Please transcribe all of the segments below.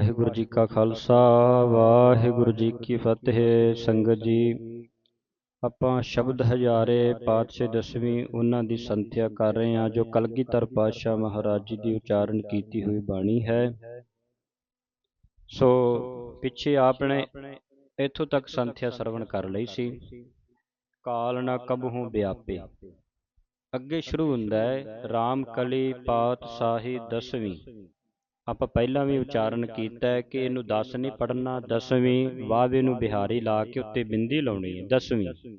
ਵਾਹਿਗੁਰੂ ਜੀ ਕਾ ਖਾਲਸਾ, ਵਾਹਿਗੁਰੂ ਜੀ ਕੀ ਫਤਿਹ। ਸੰਗਤ ਜੀ, ਆਪਾਂ ਸ਼ਬਦ ਹਜ਼ਾਰੇ ਪਾਤਸ਼ਾਹ ਦਸਵੀਂ ਉਹਨਾਂ ਦੀ ਸੰਥਿਆ ਕਰ ਰਹੇ ਹਾਂ, ਜੋ ਕਲਗੀਧਰ ਪਾਤਸ਼ਾਹ ਮਹਾਰਾਜ ਜੀ ਦੀ ਉਚਾਰਨ ਕੀਤੀ ਹੋਈ ਬਾਣੀ ਹੈ। ਸੋ ਪਿੱਛੇ ਆਪਨੇ ਇੱਥੋਂ ਤੱਕ ਸੰਥਿਆ ਸਰਵਣ ਕਰ ਲਈ ਸੀ। ਕਾਲ ਨਾ ਕਬਹੂ ਵਿਆਪੇ। ਅੱਗੇ ਸ਼ੁਰੂ ਹੁੰਦਾ ਹੈ, ਰਾਮ ਕਲੀ ਪਾਤਸ਼ਾਹੀ ਦਸਵੀਂ। ਆਪਾਂ ਪਹਿਲਾਂ ਵੀ ਉਚਾਰਨ ਕੀਤਾ ਹੈ ਕਿ ਇਹਨੂੰ 10 ਨਹੀਂ ਪੜਨਾ ਦਸਵੀਂ ਵਾਵੇ ਨੂੰ ਬਿਹਾਰੀ ਲਾ ਕੇ ਉੱਤੇ ਬਿੰਦੀ ਲਾਉਣੀ ਹੈ, ਦਸਵੀਂ।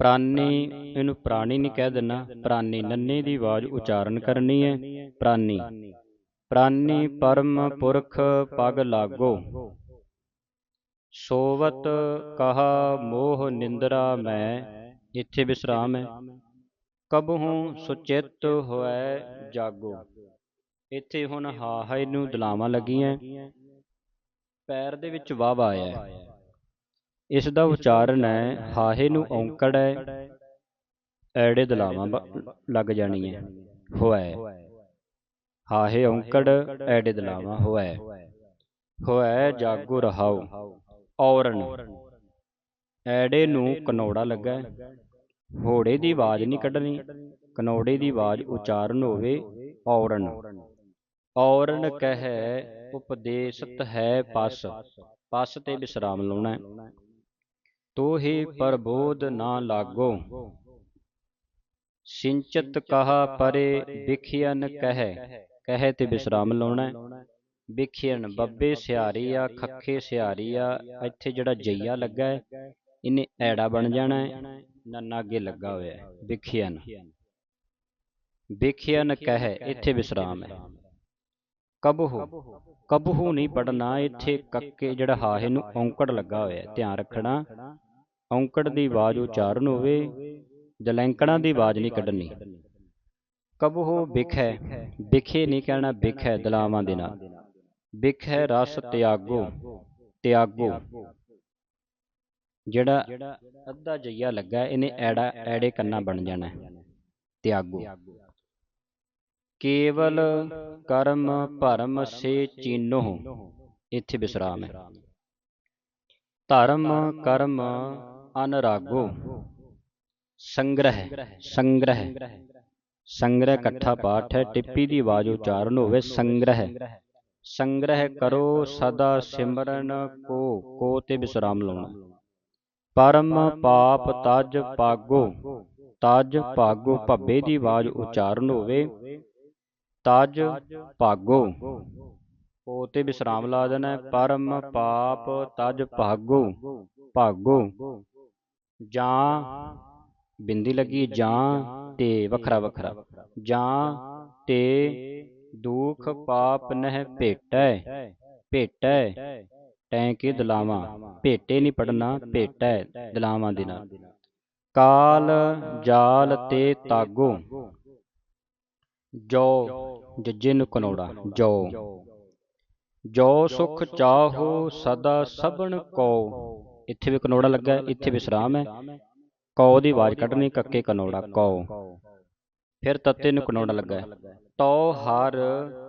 ਪ੍ਰਾਨੀ, ਇਹਨੂੰ ਪ੍ਰਾਣੀ ਨਹੀਂ ਕਹਿ ਦੇਣਾ ਪ੍ਰਾਨੀ ਨੰਨੇ ਦੀ ਆਵਾਜ਼ ਉਚਾਰਨ ਕਰਨੀ ਹੈ, ਪ੍ਰਾਨੀ। ਪ੍ਰਾਨੀ ਪਰਮ ਪੁਰਖ ਪਗ ਲਾਗੋ, ਸੋਵਤ ਕਹਾ ਮੋਹ ਨਿੰਦਰਾ ਮੈਂ, ਇੱਥੇ ਵਿਸਰਾਮ ਹੈ। ਕਬਹੂ ਸੁਚਿਤ ਹੋਇ ਜਾਗੋ। ਇੱਥੇ ਹੁਣ ਹਾਹੇ ਨੂੰ ਦਲਾਵਾਂ ਲੱਗੀਆਂ। ਪੈਰ ਦੇ ਵਿੱਚ ਵਾਵ ਆਇਆ। ਇਸ ਦਾ ਉਚਾਰਨ ਹੈ ਹਾਹੇ ਨੂੰ ਔਂਕੜ ਹੈ। ਐੜੇ ਦਲਾਵਾਂ ਲੱਗ ਜਾਣੀਆਂ। ਹੋਇ ਹਾਹੇ ਔਂਕੜ ਐੜੇ ਦਲਾਵਾਂ। ਹੋਇ ਹੋਇ ਜਾਗੋ ਰਹਾਉ ਔਰਨ। ਐੜੇ ਨੂੰ ਕਨੌੜਾ ਲੱਗਾ ਹੋੜੇ ਦੀ ਆਵਾਜ਼ ਨਹੀਂ ਕੱਢਣੀ। ਕਨੌੜੇ ਦੀ ਆਵਾਜ਼ ਉਚਾਰਨ ਹੋਵੇ ਔਰਨ। ਔਰਨ ਕਹੈ ਉਪਦੇਸ਼ਤ ਹੈ ਪਸ। ਪਸ। ਤੇ ਵਿਸਰਾਮ ਲਾਉਣਾ ਤੋਹੇ ਪਰਬੋਧ ਨਾ ਲਾਗੋ। ਸਿੰਚਤ ਕਹਾ ਪਰੇ ਵਿਖਿਆਨ ਕਹੈ। ਕਹੈ। ਤੇ ਵਿਸਰਾਮ ਲਾਉਣਾ ਵਿਖਿਆਨ ਬੱਬੇ ਸਿਆਰੀ ਆ ਖੱਖੇ ਸਿਆਰੀ ਆ ਇੱਥੇ ਜਿਹੜਾ ਜਈਆ ਲੱਗਾ ਹੈ ਇਹਨੇ ਐੜਾ ਬਣ ਜਾਣਾ ਹੈ। ਨੰਨਾ ਅੱਗੇ ਲੱਗਾ ਹੋਇਆ ਹੈ। ਵਿਖਿਆਨ ਵਿਖਿਆਨ ਕਹੈ ਇੱਥੇ ਵਿਸਰਾਮ ਹੈ। ਕਬਹੂ। ਕਬਹੂ ਨਹੀਂ ਪੜਨਾ ਇੱਥੇ ਕੱਕੇ ਜਿਹੜਾ ਹਾਹੇ ਨੂੰ ਔਂਕੜ ਲੱਗਾ ਹੋਇਆ ਧਿਆਨ ਰੱਖਣਾ। ਔਂਕੜ ਦੀ ਆਵਾਜ਼ ਉਚਾਰਨ ਹੋਵੇ, ਜਲੈਂਕੜਾਂ ਦੀ ਆਵਾਜ਼ ਨਹੀਂ ਕੱਢਣੀ। ਕਬਹੂ ਵਿਖੈ, ਵਿਖੇ ਨਹੀਂ ਕਹਿਣਾ, ਵਿਖੈ ਦਲਾਵਾਂ ਦੇ ਨਾਲ। ਵਿਖੈ ਰਸ ਤਿਆਗੋ ਤਿਆਗੋ। ਜਿਹੜਾ ਅੱਧਾ ਜਈਆ ਲੱਗਾ, ਇਹਨੇ ਐੜਾ, ਐੜੇ ਕੰਨਾ ਬਣ ਜਾਣਾ ਤਿਆਗੋ। ਕੇਵਲ ਕਰਮ ਭਰਮ ਸੇ ਚੀਨੋ ਇੱਥੇ ਵਿਸਰਾਮ ਹੈ। ਧਰਮ, ਕਰਮ ਅਨਰਾਗੋ, ਸੰਗ੍ਰਹਿ ਸੰਗ੍ਰਹਿ ਸੰਗ੍ਰਹਿ ਇਕੱਠਾ ਪਾਠ ਹੈ, ਟਿੱਪੀ ਦੀ ਆਵਾਜ਼ ਉਚਾਰਨ ਹੋਵੇ, ਸੰਗ੍ਰਹਿ ਸੰਗ੍ਰਹਿ ਕਰੋ ਸਦਾ ਸਿਮਰਨ, ਕੋ ਕੋ ਤੇ ਵਿਸਰਾਮ ਲਾਉਣਾ। ਪਰਮ ਪਾਪ ਤਜ ਪਾਗੋ ਤਜ ਭਾਗੋ ਭੱਬੇ ਦੀ ਆਵਾਜ਼ ਉਚਾਰਨ ਹੋਵੇ ਤਜ ਭਾਗੋ। ਉਹ ਤੇ ਵਿਸਰਾਮ ਲਾ ਦੇਣਾ ਪਰਮ ਪਾਪ ਤਜ ਭਾਗੋ। ਭਾਗੋ। ਜਾਂ ਬਿੰਦੀ ਲੱਗੀ ਜਾਂ ਤੇ ਵੱਖਰਾ ਵੱਖਰਾ ਜਾਂ ਤੇ ਦੁਖ ਪਾਪ ਨਹਿ ਭੇਟੈ। ਭੇਟੈ। ਟੈ ਕੇ ਦਲਾਵਾਂ। ਭੇਟੇ ਨਹੀਂ ਪੜਨਾ ਭੇਟੈ ਦਲਾਵਾਂ ਦੇ ਨਾਲ। ਕਾਲ ਜਾਲ ਤੇ ਤਾਗੋ। ਜੋ ਜੱਜੇ ਨੂੰ ਕਨੋੜਾ ਜੋ। ਜੋ ਸੁਖ ਚਾਹੋ ਸਦਾ ਸਭਨ ਕੋ ਇੱਥੇ ਵੀ ਕਨੋੜਾ ਲੱਗਾ ਇੱਥੇ ਵਿਸਰਾਮ ਹੈ। ਕੌ ਦੀ ਆਵਾਜ਼ ਕੱਢਣੀ ਕੱਕੇ ਕਨੋੜਾ ਕੌ ਫਿਰ ਤੱਤੇ ਨੂੰ ਕਨੋੜਾ ਲੱਗਾ। ਤੋ ਹਰ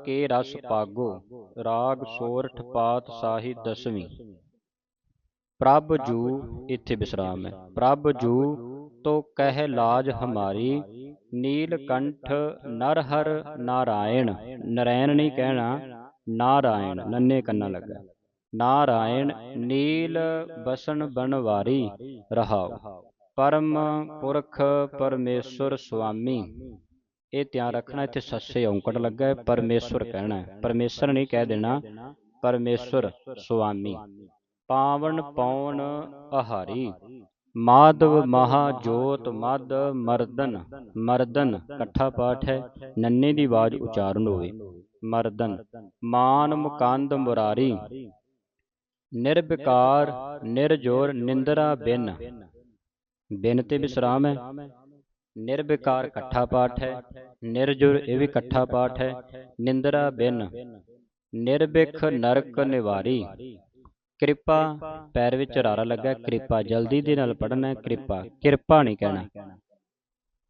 ਕੇ ਰਸ ਪਾਗੋ। ਰਾਗ ਸੋਰਠ ਪਾਤ ਸਾਹੀ ਦਸਵੀਂ। ਪ੍ਰਭ ਜੂ ਇੱਥੇ ਵਿਸਰਾਮ ਹੈ। ਪ੍ਰਭ ਜੂ ਤੋ ਕਹਿ ਲਾਜ ਹਮਾਰੀ। ਨੀਲ ਕੰਠ ਨਰਹਰ ਨਾਰਾਇਣ। ਨਰੈਣ ਨਹੀਂ ਕਹਿਣਾ ਨਾਰਾਇਣ। ਨੰਨੇ ਕੰਨਾ ਲੱਗਾ। ਨਾਰਾਇਣ ਨੀਲ ਬਸਨ ਬਨਵਾਰੀ ਰਹਾਉ ਪਰਮ ਪੁਰਖ ਪਰਮੇਸ਼ਰ ਸੁਆਮੀ। ਇਹ ਧਿਆਨ ਰੱਖਣਾ ਇੱਥੇ ਸੱਸੇ ਔਂਕੜ ਲੱਗਾ ਹੈ ਪਰਮੇਸ਼ਰ ਕਹਿਣਾ। ਹੈ ਪਰਮੇਸ਼ਰ ਨਹੀਂ ਕਹਿ ਦੇਣਾ ਪਰਮੇਸ਼ਰ ਸੁਆਮੀ। ਪਾਵਨ ਪੌਣ ਆਹਾਰੀ। ਮਾਧਵ ਮਹਾ ਜੋਤ ਮਦ ਮਰਦਨ ਮਰਦਨ ਇਕੱਠਾ ਪਾਠ ਹੈ, ਨੰਨੇ ਦੀ ਆਵਾਜ਼ ਉਚਾਰਨ ਹੋਵੇ। ਮਰਦਨ, ਮਾਨ ਮੁਕੰਦ ਮੁਰਾਰੀ, ਨਿਰਵਿਕਾਰ, ਨਿਰਜੋਰ, ਨਿੰਦਰਾ ਬਿਨ। ਬਿਨ ਤੇ ਵਿਸਰਾਮ ਹੈ। ਨਿਰਵਿਕਾਰ ਇਕੱਠਾ ਪਾਠ ਹੈ, ਨਿਰਜੁਰ ਇਹ ਵੀ ਇਕੱਠਾ ਪਾਠ ਹੈ, ਨਿੰਦਰਾ ਬਿਨ। ਨਿਰਵਿਖ ਨਰਕ ਨਿਵਾਰੀ ਕਿਰਪਾ ਪੈਰ ਵਿੱਚ ਰਾਰਾ ਲੱਗਾ ਕਿਰਪਾ ਜਲਦੀ ਦੇ ਨਾਲ ਪੜਨਾ ਹੈ ਕਿਰਪਾ ਕਿਰਪਾ ਨਹੀਂ ਕਹਿਣਾ।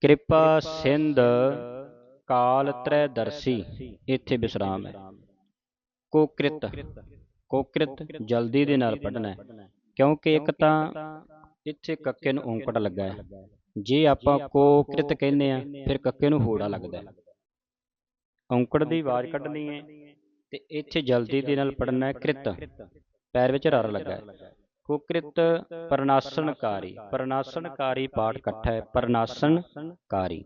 ਕਿਰਪਾ ਸਿੰਧ ਕਾਲ ਤ੍ਰੈ ਦਰਸੀ ਇੱਥੇ ਵਿਸਰਾਮ ਹੈ। ਕੋਕ੍ਰਿਤ ਕੋਕ੍ਰਿਤ ਜਲਦੀ ਦੇ ਨਾਲ ਪੜ੍ਹਨਾ ਹੈ। ਕਿਉਂਕਿ ਇੱਕ ਤਾਂ ਇੱਥੇ ਕੱਕੇ ਨੂੰ ਓਂਕੜ ਲੱਗਾ ਹੈ। ਜੇ ਆਪਾਂ ਕੋਕ੍ਰਿਤ ਕਹਿੰਦੇ ਆ ਫਿਰ ਕੱਕੇ ਨੂੰ ਹੋੜਾ ਲੱਗਦਾ ਹੈ। ਔਂਕੜ ਦੀ ਆਵਾਜ਼ ਕੱਢਣੀ ਹੈ ਤੇ ਇੱਥੇ ਜਲਦੀ ਦੇ ਨਾਲ ਪੜਨਾ ਹੈ ਕ੍ਰਿਤ। ਪੈਰ ਵਿੱਚ ਰਰ ਲੱਗਾ ਹੈ। ਕੁਕ੍ਰਿਤ ਪਰਨਾਸਨਕਾਰੀ। ਪਰਨਾਸਨਕਾਰੀ। ਪਾਠ ਇਕੱਠਾ ਹੈ। ਪਰਨਾਸਨਕਾਰੀ।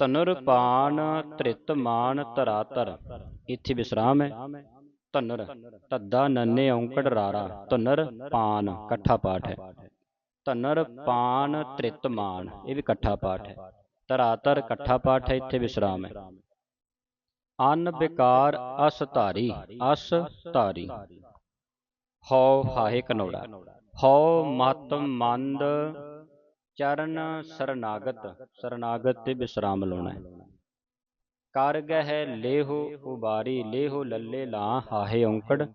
ਧਨੁਰ ਪਾਨ ਤ੍ਰਿਤ ਮਾਨ ਧਰਾਤਰ ਇੱਥੇ ਵਿਸਰਾਮ ਹੈ। ਧਨੁਰ। ਧੱਦਾ ਨੰਨੇ ਔਂਕੜ ਰਾਰਾ। ਧਨੁਰ ਪਾਨ ਇਕੱਠਾ ਪਾਠ ਹੈ। ਧਨੁਰ ਪਾਨ ਤ੍ਰਿਤ ਮਾਨ ਇਹ ਵੀ ਇਕੱਠਾ ਪਾਠ ਹੈ। ਧਰਾਤਰ ਇਕੱਠਾ ਪਾਠ ਹੈ। ਇੱਥੇ ਵਿਸਰਾਮ ਹੈ। ਅਨ ਵਿਕਾਰ ਅਸ ਧਾਰੀ ਅਸ ਧਾਰੀ। ਹਉ ਹਾਹੇ ਕਨੋੜਾ, ਹਉ ਮਤ ਮੰਦ ਚਰਨ ਸਰਨਾਗਤ ਸਰਨਾਗਤ ਤੇ ਵਿਸਰਾਮ ਲਾਉਣਾ ਹੈ। ਕਰ ਗਹਿ ਲੇਹੋ ਉਬਾਰੀ, ਲੇਹੋ ਲੱਲੇ ਲਾ ਹਾਹੇ ਔਂਕੜ,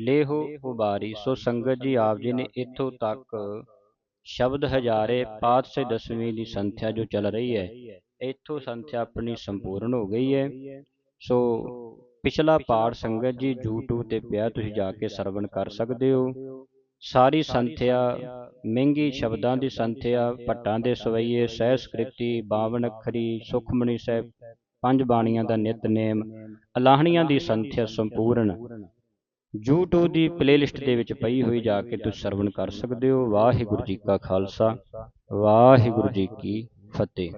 ਲੇਹੋ ਉਬਾਰੀ, ਸੋ ਸੰਗਤ ਜੀ ਆਪ ਜੀ ਨੇ ਇੱਥੋਂ ਤੱਕ ਸ਼ਬਦ ਹਜ਼ਾਰੇ ਪਾਤਸ਼ਾਹ ਦਸਵੀਂ ਦੀ ਸੰਥਿਆ ਜੋ ਚੱਲ ਰਹੀ ਹੈ, ਇੱਥੋਂ ਸੰਥਿਆ ਆਪਣੀ ਸੰਪੂਰਨ ਹੋ ਗਈ ਹੈ। ਸੋ ਪਿਛਲਾ ਪਾਠ ਸੰਗਤ ਜੀ YouTube ਤੇ ਪਿਆ ਤੁਸੀਂ ਜਾ ਕੇ ਸਰਵਣ ਕਰ ਸਕਦੇ ਹੋ। ਸਾਰੀ ਸੰਥਿਆ ਮਹਿੰਗੀ ਸ਼ਬਦਾਂ ਦੀ ਸੰਥਿਆ ਭੱਟਾਂ ਦੇ ਸਵਈਏ ਸਹਿ ਸਕ੍ਰਿਤੀ 52 ਅੱਖਰੀ ਸੁਖਮਣੀ ਸਾਹਿਬ ਪੰਜ ਬਾਣੀਆਂ ਦਾ ਨਿਤਨੇਮ ਅਲਾਹਣੀਆਂ ਦੀ ਸੰਥਿਆ ਸੰਪੂਰਨ। YouTube ਦੀ ਪਲੇਲਿਸਟ ਦੇ ਵਿੱਚ ਪਈ ਹੋਈ ਜਾ ਕੇ ਤੁਸੀਂ ਸਰਵਣ ਕਰ ਸਕਦੇ ਹੋ। ਵਾਹਿਗੁਰੂ ਜੀ ਕਾ ਖਾਲਸਾ। ਵਾਹਿਗੁਰੂ ਜੀ ਕੀ ਫਤਿਹ।